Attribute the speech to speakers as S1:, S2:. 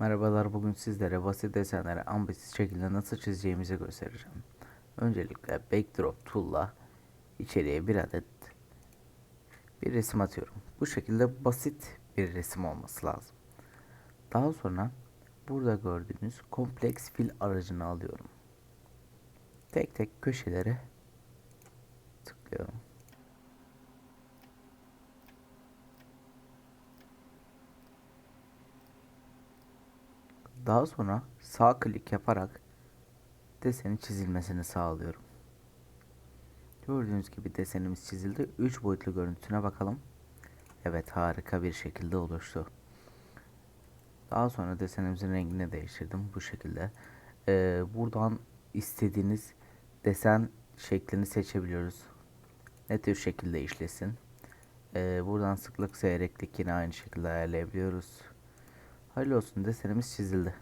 S1: Merhabalar bugün sizlere basit desenleri ambitsiz şekilde nasıl çizeceğimizi göstereceğim. Öncelikle Backdrop Tool'la içeriye bir adet bir resim atıyorum. Bu şekilde basit bir resim olması lazım. Daha sonra burada gördüğünüz kompleks fil aracını alıyorum. Tek tek köşelere tıklıyorum. Daha sonra sağ klik yaparak desenin çizilmesini sağlıyorum. Gördüğünüz gibi desenimiz çizildi. 3 boyutlu görüntüsüne bakalım. Evet harika bir şekilde oluştu. Daha sonra desenimizin rengini değiştirdim bu şekilde. Ee, buradan istediğiniz desen şeklini seçebiliyoruz. Ne tür şekilde işlesin. Ee, buradan sıklık seyreklik yine aynı şekilde ayarlayabiliyoruz. Hayırlı olsun desenimiz çizildi.